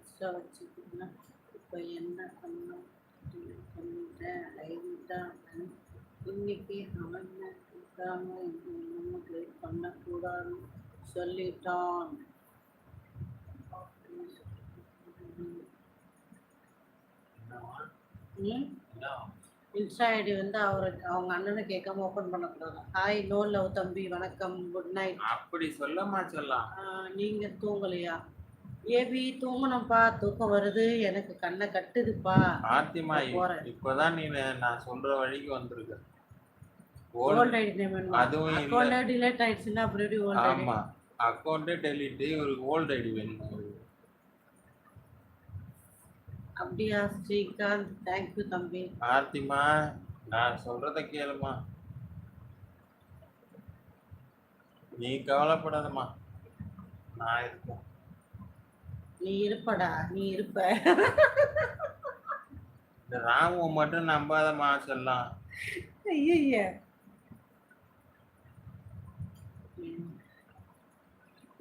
அக்கா வச்சுக்கிட்டேன் இப்போ என்ன பண்ண பண்ணிட்டேன் லைவ் தான் இன்னைக்கு அவன் இருக்காம இன்னும் லேட் பண்ணக்கூடாதுன்னு சொல்லிட்டான். ம்? இன்ஸ்டா ஐடி வந்து அவருக்கு அவங்க அண்ணனை கேட்காம ஓப்பன் பண்ணக்கூடாது. ஹாய் நோ லவ் தம்பி வணக்கம் குட் நைட் அப்படி சொல்லமா சொல்லலாம். நீங்க தூங்கலையா? ஏபி தூங்கணும்ப்பா தூக்கம் வருது எனக்கு கண்ணை கட்டுதுப்பா. பாத்திமா போறேன். இப்பதான் நீ நான் சொல்ற வழிக்கு வந்திருக்க. ஓல்ட் ஐடி நேம் அதுவும் டிலேட் ஆயிடுச்சுன்னா அப்படி எப்படி ஓல்ட் ஐடி ஆமா. அக்கௌண்ட்டே டெலிட் ஒரு ஓல்டு ஐடி வேணும் அப்படியா ஸ்ரீகாந்த்? தேங்க்யூ தம்பி. ஆர்த்திமா நான் சொல்றத கேளுமா. நீ கவலைப்படாதம்மா. நான் இருக்கேன். நீ இருப்படா நீ இருப்ப. இந்த ராமுவை மட்டும் நம்பாதம்மா செல்லாம். ஐய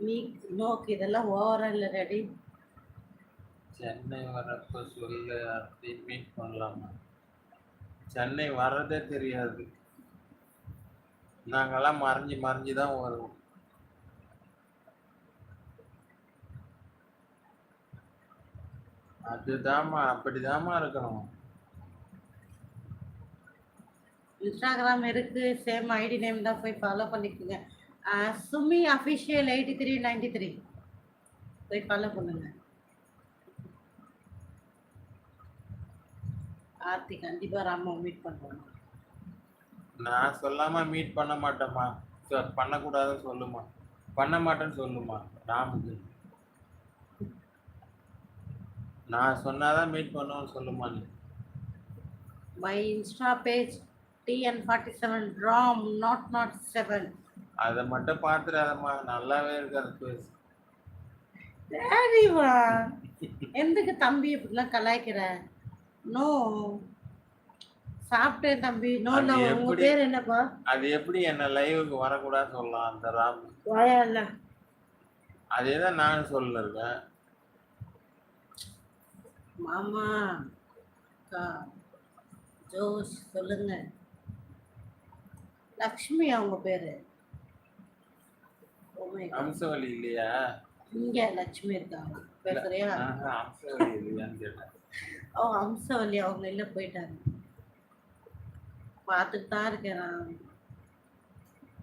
நீ நோக்கு இதெல்லாம் ஓவரா இல்ல ரெடி சென்னை வரப்ப சொல்லு ஆர்த்தி மீட் பண்ணலாமா? சென்னை வர்றதே தெரியாது. நாங்கெல்லாம் மறைஞ்சு மறைஞ்சு தான் வருவோம். அதுதாம்மா அப்படிதாம்மா இருக்கணும். இன்ஸ்டாகிராம் இருக்கு சேம் ஐடி நேம் தான் போய் ஃபாலோ பண்ணிக்கோங்க. Sumi official eighty three ninety three போய் ஃபாலோ பண்ணுங்க. ஆர்த்தி கண்டிப்பா ராமா மீட் பண்ணுவோம் நான் சொல்லாம மீட் பண்ண மாட்டேம்மா. ச- பண்ணக்கூடாதுன்னு சொல்லுமா. பண்ண மாட்டேன்னு சொல்லுமா. ராமுக்கு. நான் சொன்னாதான் மீட் பண்ணுவேன்னு சொல்லுமா நீ. My insta page TN forty seven Ram nought nought seven அதை மட்டும் பார்த்துடாதம்மா. நல்லாவே இருக்காது பேசு சரிவா எதுக்கு தம்பி இப்படிலாம் கலாய்க்கிற? நோ சாப்பிட்டேன் தம்பி. நோ நோ உங்க? பேர் என்னப்பா? அது எப்படி என்ன லைவுக்கு வரக்கூடாதுன்னு சொல்லலாம் அந்த ராம். வாயா இல்ல. அதே தான் நானும் சொல்ல இருக்கேன் மாமா அக்கா ஜோஸ் சொல்லுங்க. லக்ஷ்மி அவங்க பேரு? Oh. அம்சவலி இல்லையா? இங்க லக்ஷ்மி இருக்காங்க. பேசுறியா அவங்க அம்சவல்லி அவங்க இல்ல போயிட்டாங்க. பார்த்துட்டு தான் இருக்கேன் நான்.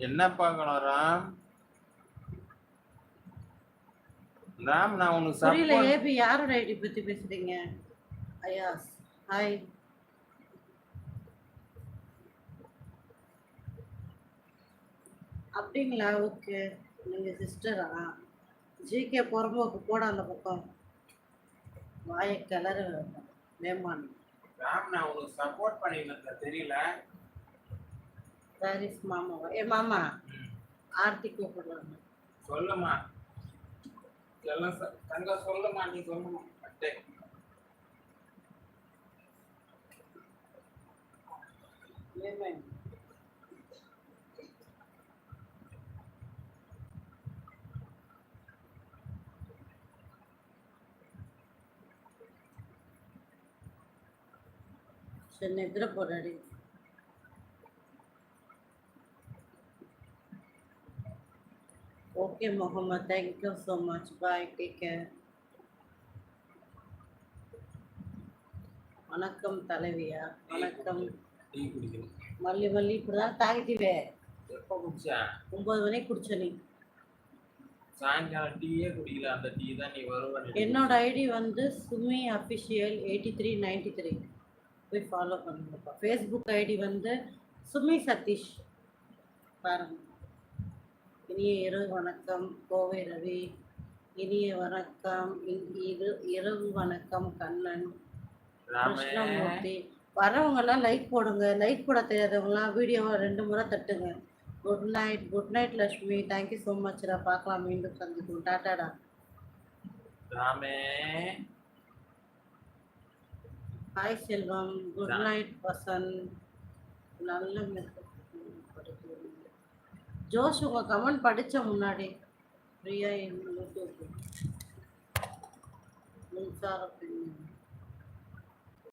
என்ன பார்க்கணும் ராம்? ராம் நான் உனக்கு புரியல ஏபி யாரோட ஐடி பத்தி பேசுறீங்க? ஐயாஸ் ஹாய். அப்படிங்களா ஓகே. நீங்க சிஸ்டரா? ஜிகே புறம்போக்கு போட அந்த பக்கம். வாய கிளற வேமான் ராம் நான் உனக்கு சப்போர்ட் பண்ணிட்டு தெரியல. சாரிஸ் மாமாவா ஏ மாமா. ஆர்த்தி கூப்பிடுறாங்க. சொல்லுமா எல்லாம் தங்க சொல்லுமா நீ சொல்லுமா அட்டே. Amen. சரி நிద్ర போறாடி okay Mohammed thank you so much bye take care வணக்கம் தலைவியா? வணக்கம். மல்லி மல்லி இப்படிதான் தாகிட்டிவே. எப்போ குடிச்சா? ஒன்பது மணிக்கு குடிச்ச நீ. சாயங்காலம் டீயே குடிக்கல அந்த டீ தான் நீ வருவ. என்னோட ஐடி வந்து Sumi official eighty three ninety three போய் ஃபாலோ பண்ணுங்கப்பா. ஃபேஸ்புக் ஐடி வந்து சுமி சதீஷ் பாருங்க. இனிய இரவு வணக்கம். கோவை ரவி. இனிய வணக்கம். இரு இரவு வணக்கம் கண்ணன். கிருஷ்ணமூர்த்தி. வரவங்கெல்லாம் லைக் போடுங்க. லைக் போட தெரியாதவங்கலாம் வீடியோவை ரெண்டு முறை தட்டுங்க. Good night good night Lakshmi thank you so மச்ரா பார்க்கலாம். மீண்டும் சந்திக்கும் டாட்டாடா. ராமே. Hi Selvam good night Vasanth. நல்ல ஜோஷ் உங்க கமெண்ட் படிச்ச முன்னாடி. பிரியா மின்சார பெண்